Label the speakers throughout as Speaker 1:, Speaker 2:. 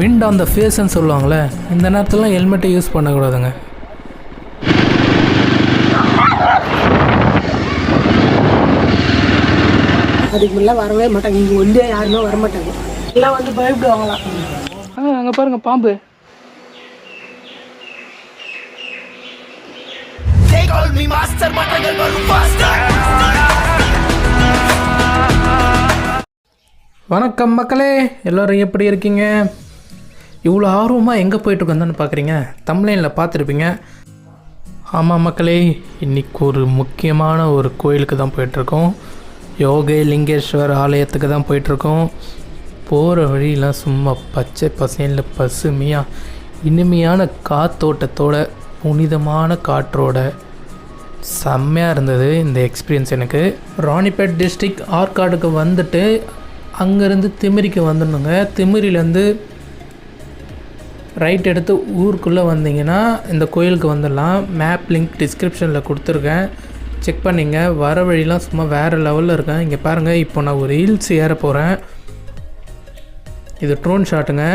Speaker 1: Wind on the ஃபேஸ்ன்னு சொல்லுவாங்களே இந்த நேரத்துலலாம் ஹெல்மெட்டை யூஸ் பண்ணக்கூடாதுங்க.
Speaker 2: அதுக்கு முன்னே வரவே மாட்டாங்க. இங்கே ஒல்லியா யாருமே வர மாட்டாங்க. எல்லாம் வந்து பயப்படுவாங்களாம்
Speaker 1: ஆ அங்கே பாருங்கள் பாம்பு. வணக்கம் மக்களே எல்லோரும் எப்படி இருக்கீங்க? இவ்வளோ ஆர்வமாக எங்கே போயிட்டுருக்கோன்னு பார்க்குறீங்க தமிழ்லைனில் பார்த்துருப்பீங்க. ஆமாம் மக்களே இன்னைக்கு ஒரு முக்கியமான ஒரு கோயிலுக்கு தான் போயிட்டுருக்கோம். யோகை லிங்கேஸ்வர் ஆலயத்துக்கு தான் போயிட்டுருக்கோம். போகிற வழியெலாம் சும்மா பச்சை பசேனில் பசுமையாக இனிமையான காத்தோட்டத்தோட புனிதமான காற்றோட செம்மையாக இருந்தது இந்த எக்ஸ்பீரியன்ஸ் எனக்கு. ராணிப்பேட் டிஸ்ட்ரிக்ட் ஆற்காடுக்கு வந்துட்டு அங்கேருந்து திமிரிக்கு வந்துடணுங்க. திமிரிலேருந்து ரைட் எடுத்து ஊருக்குள்ளே வந்தீங்கன்னா இந்த கோயிலுக்கு வந்துடலாம். மேப் லிங்க் டிஸ்கிரிப்ஷனில் கொடுத்துருக்கேன். செக் பண்ணிங்க. வர வழிலாம் சும்மா வேறு லெவலில் இருக்கேன். இங்கே பாருங்கள் இப்போ நான் ஒரு ஹில்ஸ் ஏற போகிறேன் இது ட்ரோன் ஷாட்டுங்க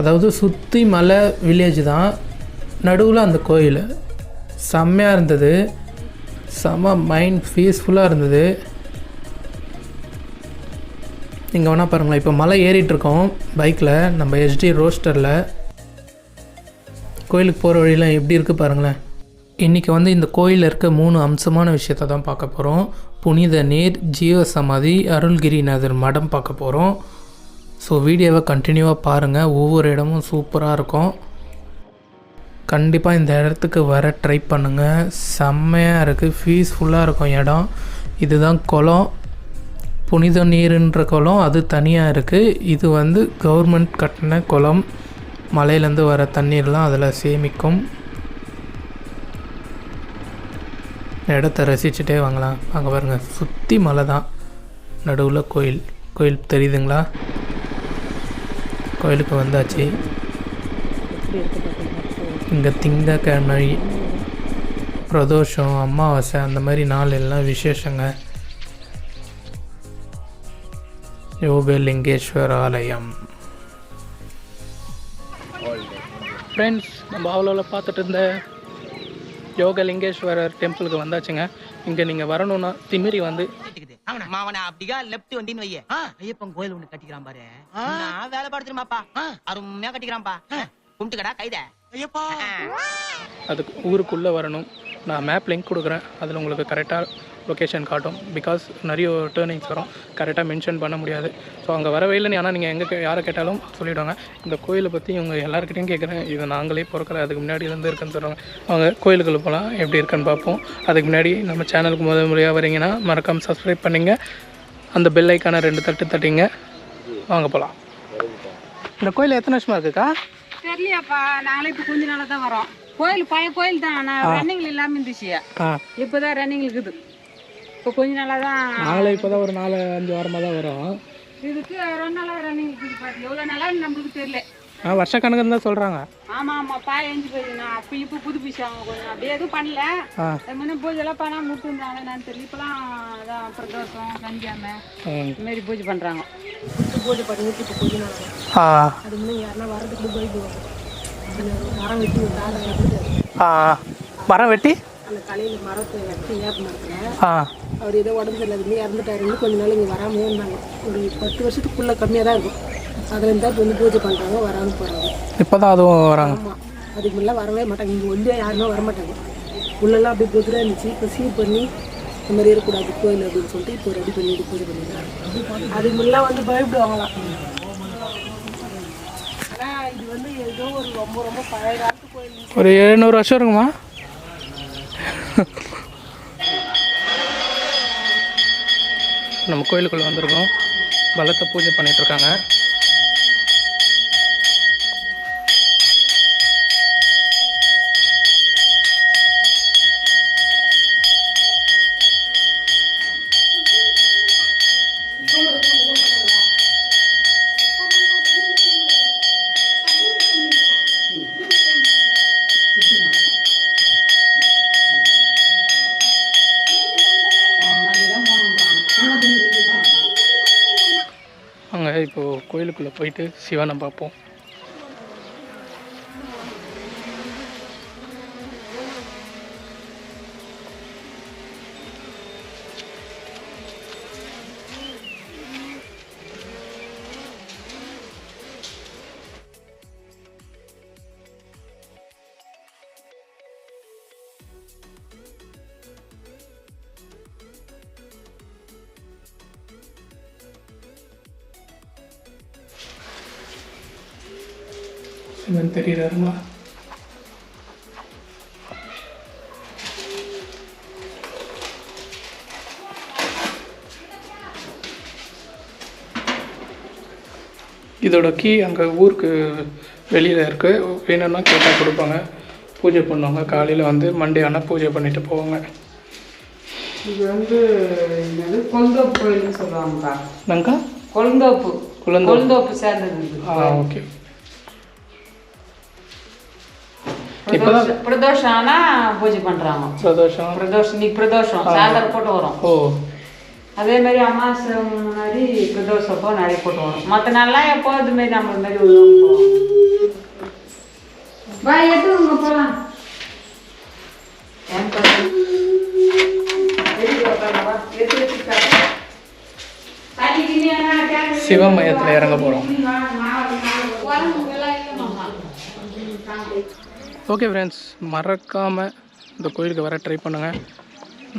Speaker 1: அதாவது சுற்றி மலை வில்லேஜ் தான். நடுவில் அந்த கோயில். செம்மையாக இருந்தது. செம்ம மைண்ட் பீஸ்ஃபுல்லாக இருந்தது. இங்கே வேணால் பாருங்களேன். இப்போ மலை ஏறிட்டுருக்கோம் பைக்கில் நம்ம ஹெச்டி ரோஸ்டரில் கோயிலுக்கு போகிற வழியெலாம் எப்படி இருக்குது பாருங்களேன். இன்றைக்கி வந்து இந்த கோயிலில் இருக்க மூணு அம்சமான விஷயத்தை தான் பார்க்க போகிறோம் புனித நீர் ஜீவ சமாதி அருள்கிரிநாதர் மடம் பார்க்க போகிறோம் ஸோ வீடியோவை கண்டினியூவாக பாருங்கள் ஒவ்வொரு இடமும் சூப்பராக இருக்கும். கண்டிப்பாக இந்த இடத்துக்கு வர ட்ரை பண்ணுங்கள் செம்மையாக இருக்குது பீஸ்ஃபுல்லாக இருக்கும் இடம். இதுதான் குளம். புனித நீருன்ற குளம் அது தனியாக இருக்குது இது வந்து கவர்மெண்ட் கட்டின குளம். மலையிலேருந்து வர தண்ணீர்லாம் அதில் சேமிக்கும். இடத்த ரசிச்சுட்டே வாங்கலாம். அங்கே பாருங்கள் சுற்றி மலை தான். நடுவில் கோயில். கோயில் தெரியுதுங்களா? கோயிலுக்கு வந்தாச்சு. இங்கே திங்கக்கிழமை பிரதோஷம் அமாவாசை அந்த மாதிரி நாள் எல்லாம் விசேஷங்க. யோகலிங்கேஸ்வர் ஆலயம் ஃப்ரெண்ட்ஸ் நம்ம அவ்வளோவில் பார்த்துட்டு இருந்த யோகலிங்கேஸ்வரர் டெம்பிளுக்கு வந்தாச்சுங்க. இங்கே நீங்கள் வரணும்னா திமிரி வந்து.
Speaker 3: மாவன அப்படியா? லெப்ட் வண்டின்னு வைய. ஐயப்பன் கோயில் ஒண்ணு கட்டிக்கிறான் பாரு. நான் வேலை பார்த்துருமாப்பா அருமையா கட்டிக்கிறான்பா கும்பிட்டுக்கடா கைத. ஐயப்பா.
Speaker 1: அதுக்கு ஊருக்குள்ளே வரணும். நான் மேப் லிங்க் கொடுக்குறேன். அதில் உங்களுக்கு கரெக்டாக லொக்கேஷன் காட்டும். பிகாஸ் நிறைய டேர்னிங்ஸ் வரும். கரெக்டாக மென்ஷன் பண்ண முடியாது. ஸோ அங்கே வர ஆனால் நீங்கள் எங்கே யாரை கேட்டாலும் சொல்லிவிடுவாங்க இந்த கோயிலை பற்றி இவங்க எல்லாருக்கிட்டையும் கேட்குறேன் இது நாங்களே பிறக்கல. அதுக்கு முன்னாடி இருந்து இருக்குன்னு சொல்கிறாங்க அவங்க கோயிலுக்குள்ளே போகலாம் எப்படி இருக்குன்னு பார்ப்போம். அதுக்கு முன்னாடி நம்ம சேனலுக்கு முதல் முறையாக வரீங்கன்னா மறக்காமல் சப்ஸ்கிரைப் பண்ணிங்க. அந்த பெல் ஐக்கான ரெண்டு தட்டு தட்டிங்க. வாங்க போகலாம் இந்த கோயில் எத்தனை வருஷமாக இருக்குக்கா?
Speaker 4: தெரியலையாப்பா. நாங்களே இப்போ கொஞ்ச நாளாக தான் வரோம். கோயில் பழைய கோயில் தான். ஆனால் ரன்னிங்ல இல்லாமல் இருந்துச்சு.
Speaker 1: ஆ.
Speaker 4: இப்போ தான் ரன்னிங் இருக்குது. இப்போ கொஞ்ச நாளாக தான்
Speaker 1: நாளை இப்போ தான் ஒரு நாலு அஞ்சு வாரமாக தான் வரும்.
Speaker 4: இதுக்கு ரெண்டு நாளாக ரன்னிங் இருக்குது பாரு எவ்வளோ நாளாக நம்மளுக்கு தெரியல.
Speaker 1: ஆ வருஷக்கணக்குன்னு தான் சொல்கிறாங்க
Speaker 4: ஆமாம் ஆமாம் பா எஞ்சி போயிடுங்க அப்போ இப்போ புதுப்பிச்சாங்க கொஞ்சம் அப்படியே எதுவும் பண்ணல. முன்ன பூஜைலாம் பண்ணால் முடிச்சுருந்தாங்க நான் தெரியல. இப்போலாம் அதான் பிரதோஷம் சனிக்கிழமை
Speaker 1: ம்.
Speaker 4: இந்த மாதிரி பூஜை பண்ணுறாங்க
Speaker 2: புட்டு பூஜை நாள் ஆகும்.
Speaker 1: ஆ.
Speaker 2: அதுக்கு முன்னே யாருன்னா வரதுக்கு ஒரு மரம் வெட்டி? அந்த கலையில் மரத்தை வெட்டி ஏப்ப மரத்தில் அவர் ஏதோ உடம்பு சரியில்லாதுன்னு இறந்துட்டாருன்னு கொஞ்ச நாள் இங்கே வராமே இருந்தாங்க. ஒரு பத்து வருஷத்துக்குள்ளே கம்மியாக தான் இருக்கும். அதில் இருந்தால் வந்து பூஜை பண்ணுறாங்க வராமல் போகிறாங்க
Speaker 1: இப்போ தான் அதுவும் வராங்க.
Speaker 2: ஆமாம் அதுக்கு முன்னே வரவே மாட்டாங்க. இங்கே ஒல்லியா யாருமே வர மாட்டாங்க உள்ளெல்லாம் அப்படியே புதுராக இருந்துச்சு. இப்போ சீர் பண்ணி இந்த மாதிரி இருக்கக்கூடாது கோயில் அப்படின்னு சொல்லிட்டு இப்போ ரெடி பண்ணி இது பூஜை பண்ணிருக்காங்க அதுக்கு முன்னே வந்து பயப்படுவாங்களாம். இது வந்து ஏதோ ஒரு ரொம்ப ரொம்ப பழைய காலத்து கோயில்
Speaker 1: ஒரு எழுநூறு வருஷம் இருக்குமா? நம்ம கோயிலுக்குள்ளே வந்திருக்கோம். பலத்தை பூஜை பண்ணிகிட்ருக்காங்க
Speaker 5: கோயிலுக்குள்ளே போயிட்டு சிவனை பார்ப்போம். சிவன் தெரியுறாருங்களா இதோட கீ அங்கே ஊருக்கு வெளியில் இருக்குது வேணும்னா கேட்டால் கொடுப்பாங்க. பூஜை பண்ணுவாங்க. காலையில் வந்து மண்டே ஆனால் பூஜை பண்ணிட்டு போவாங்க.
Speaker 4: இது வந்து என்னது? கொந்தோப்பு கோயில்னு சொல்லுவாங்கக்கா கொழுந்தோப்பு.
Speaker 5: குழந்தை
Speaker 4: கொழுந்தோப்பு சேர்ந்தது.
Speaker 5: ஆ ஓகே. இப்போதான்
Speaker 4: பிரதோஷம் பிரதோஷம் ஆனா பூஜை பண்றாங்க.
Speaker 5: பிரதோஷம்.
Speaker 4: பிரதோஷம் இன்னைக்கு பிரதோஷம். சாயந்தரம் போட்டு வரும்.
Speaker 5: ஓ.
Speaker 4: அதே மாதிரி அமாவாசை முன்னாடி பிரதோஷம் அப்போ நிறைய போட்டு வரும். மற்ற நாள்லாம் எப்போ இது மாதிரி நம்ம மாதிரி போவோம். எடுத்துங்க போகலாம்
Speaker 5: சிவமயத்தில் இறங்க போகிறோம். ஓகே ஃப்ரெண்ட்ஸ் மறக்காமல் இந்த கோயிலுக்கு வர ட்ரை பண்ணுங்கள்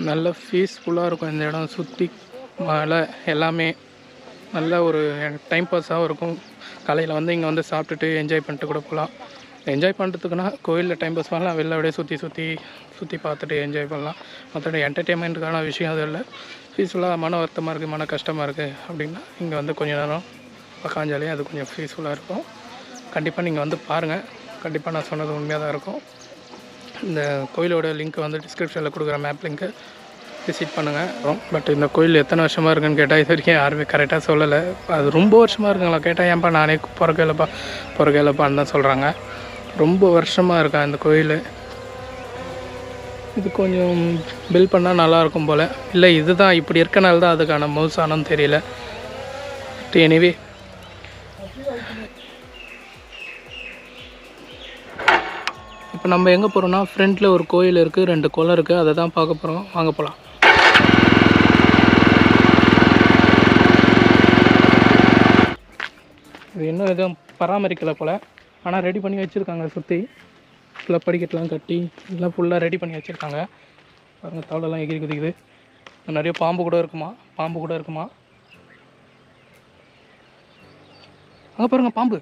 Speaker 5: நல்ல பீஸ்ஃபுல்லாக இருக்கும் இந்த இடம். சுற்றி மலை எல்லாமே. நல்ல ஒரு டைம் பாஸாகவும் இருக்கும். காலையில் வந்து இங்கே வந்து சாப்பிட்டுட்டு என்ஜாய் பண்ணிட்டு கூட போகலாம் என்ஜாய் பண்ணுறதுக்குன்னா கோயிலில் டைம் பாஸ் பண்ணலாம். வெளில அப்படியே சுற்றி சுற்றி சுற்றி பார்த்துட்டு என்ஜாய் பண்ணலாம். மற்றபடி என்டர்டெயின்மெண்ட்டுக்கான விஷயம் அது இல்லை. பீஸ்ஃபுல்லாக மன வருத்தமாக இருக்குது மன கஷ்டமாக இருக்குது அப்படின்னா இங்கே வந்து கொஞ்ச நேரம் உக்காஞ்சாலே அது கொஞ்சம் பீஸ்ஃபுல்லாக இருக்கும். கண்டிப்பாக நீங்கள் வந்து பாருங்கள் கண்டிப்பாக நான் சொன்னது உண்மையாக தான் இருக்கும். இந்த கோயிலோட லிங்க் வந்து டிஸ்கிரிப்ஷனில் கொடுக்குற மேப் லிங்க்கு விசிட் பண்ணுங்கள் பட் இந்த கோயில் எத்தனை வருஷமாக இருக்குன்னு கேட்டால் இது வரைக்கும் யாருமே கரெக்டாக சொல்லலை. அது ரொம்ப வருஷமாக இருக்குங்களா? கேட்டால் ஏன்ப்பா நானே பிறக்கையிலப்பா பிறக்கையிலப்பான்னு தான் சொல்கிறாங்க ரொம்ப வருஷமாக இருக்கா இந்த கோயில்? இது கொஞ்சம் பில் பண்ணால் நல்லாயிருக்கும் போல். இல்லை இதுதான் இப்படி இருக்கனால தான் அதுக்கான மவுசானு தெரியல. எனிவே இப்போ நம்ம எங்கே போகிறோம்னா ஃப்ரண்ட்டில் ஒரு கோயில் இருக்குது ரெண்டு குளம் இருக்குது அதை தான் பார்க்க போகிறோம் வாங்க போகலாம் இது இன்னும் எதுவும் பராமரிக்கலை போல். ஆனால் ரெடி பண்ணி வச்சுருக்காங்க சுற்றி ஃபுல்லாக படிக்கட்டெலாம் கட்டி எல்லாம் ஃபுல்லாக ரெடி பண்ணி வச்சுருக்காங்க. பாருங்கள் தவளைலாம் எகிரி குதிக்குது. நிறைய பாம்பு கூட இருக்குமா? பாம்பு கூட இருக்குமா? அங்கே பாருங்கள் பாம்பு.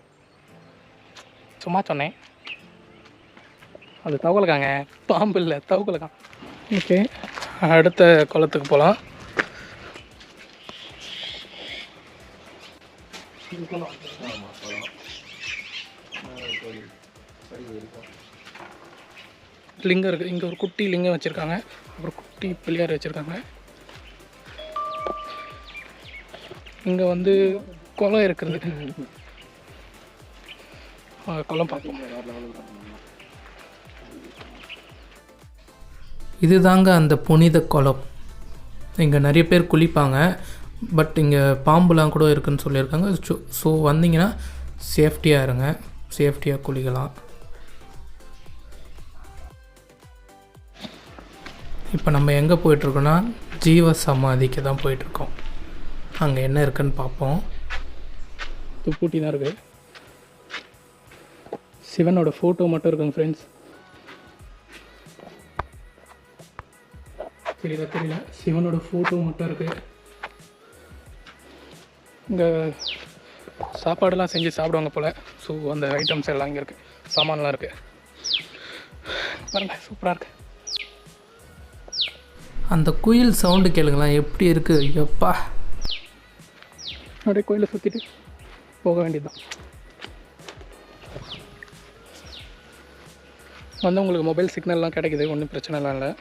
Speaker 5: சும்மா சொன்னேன். அது தவக்கலக்காங்க. பாம்பு இல்லை தவக்கலக்கான். ஓகே. அடுத்த குளத்துக்கு போகலாம் லிங்கம் இருக்குது இங்கே ஒரு குட்டி லிங்கம் வச்சுருக்காங்க. அப்புறம் குட்டி பிள்ளையார் வச்சுருக்காங்க. இங்கே வந்து குளம் இருக்கிறது குளம் இதுதாங்க அந்த புனித குளம். இங்கே நிறைய பேர் குளிப்பாங்க பட் இங்கே பாம்புலாம் கூட இருக்குன்னு சொல்லியிருக்காங்க. ஸோ ஸோ வந்தீங்கன்னா சேஃப்டியாக இருங்க. சேஃப்டியாக குளிக்கலாம். இப்போ நம்ம எங்கே போயிட்டுருக்கோன்னா ஜீவ சமாதிக்கு தான் போயிட்டுருக்கோம். அங்கே என்ன இருக்குன்னு பார்ப்போம். துப்பூட்டி தான் இருக்குது சிவனோட ஃபோட்டோ மட்டும் இருக்குங்க ஃப்ரெண்ட்ஸ் தெரியல தெரியல. சிவனோட ஃபோட்டோ மட்டும் இருக்குது இங்கே சாப்பாடெல்லாம் செஞ்சு சாப்பிடுவாங்க போல். ஸோ அந்த ஐட்டம்ஸ் எல்லாம் இங்கே இருக்குது சாமான்லாம் இருக்குது பாருங்க சூப்பராக இருக்குது அந்த குயில் சவுண்டு கேளுங்களேன் எப்படி இருக்குது எப்பா. அப்படியே கோயிலை சுற்றிட்டு போக வேண்டியதுதான். வந்து உங்களுக்கு மொபைல் சிக்னல்லாம் கிடைக்குது ஒன்றும் பிரச்சனைலாம் இல்லை.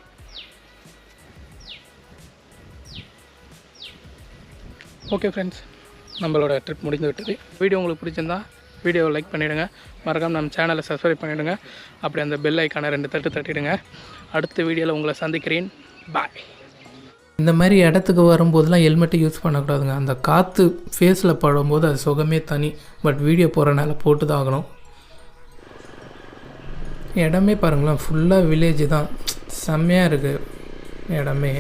Speaker 5: ஓகே ஃப்ரெண்ட்ஸ் நம்மளோட ட்ரிப் முடிந்து விட்டது. வீடியோ உங்களுக்கு பிடிச்சிருந்தா வீடியோவை லைக் பண்ணிவிடுங்க மறக்காம நம்ம சேனலை சப்ஸ்கிரைப் பண்ணிவிடுங்க அப்படி அந்த பெல் ஐக்கானை ரெண்டு தட்டு தட்டிடுங்க. அடுத்த வீடியோவில் உங்களை சந்திக்கிறேன். பாய்
Speaker 1: இந்த மாதிரி இடத்துக்கு வரும்போதெல்லாம் ஹெல்மெட்டை யூஸ் பண்ணக்கூடாதுங்க. அந்த காற்று ஃபேஸில் படும்போது அது சுகமே தனி. பட் வீடியோ போகிறனால போட்டு தான் ஆகணும். இடமே பாருங்களேன் ஃபுல்லாக வில்லேஜ் தான். செம்மையாக இருக்குது இடமே.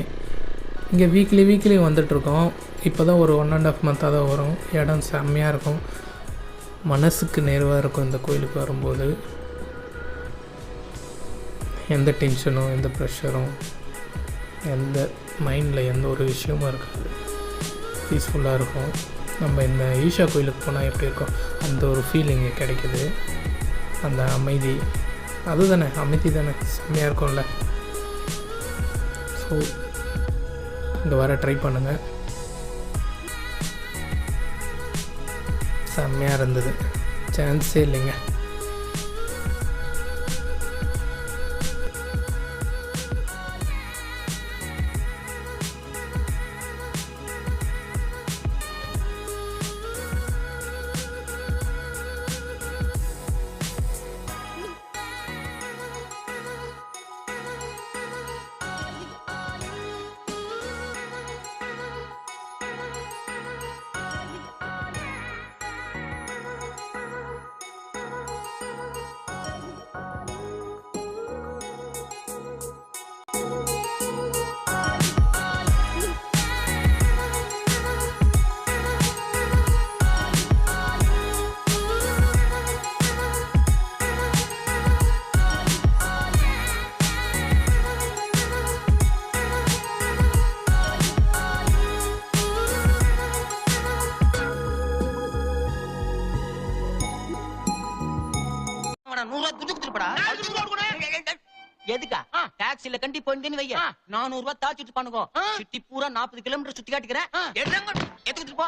Speaker 1: இங்கே வீக்லி வீக்லி வந்துட்ருக்கோம் இப்போ தான் ஒரு ஒன் அண்ட் ஆஃப் மந்த்தாக தான் வரும். இடம் செம்மையாக இருக்கும். மனசுக்கு நேர்வாக இருக்கும் இந்த கோயிலுக்கு வரும்போது. எந்த டென்ஷனும் எந்த ப்ரெஷரும் எந்த மைண்டில் எந்த ஒரு விஷயமும் இருக்காது. பீஸ்ஃபுல்லாக இருக்கும். நம்ம இந்த ஈஷா கோயிலுக்கு போனால் எப்படி இருக்கும்? அந்த ஒரு ஃபீலிங் கிடைக்குது. அந்த அமைதி. அதுதானே அமைதி தானே. செம்மையாக இருக்கும்ல. ஸோ இங்கே வர ட்ரை பண்ணுங்கள் செம்மையாக இருந்தது. சான்ஸே இல்லைங்க.
Speaker 3: வைய நானூறு ரூபாய் தாச்சிட்டு பண்ணுங்க சுத்தி பூரா நாற்பது கிலோமீட்டர் சுத்தி காட்டிக்கிறேன். எதுக்கு போ.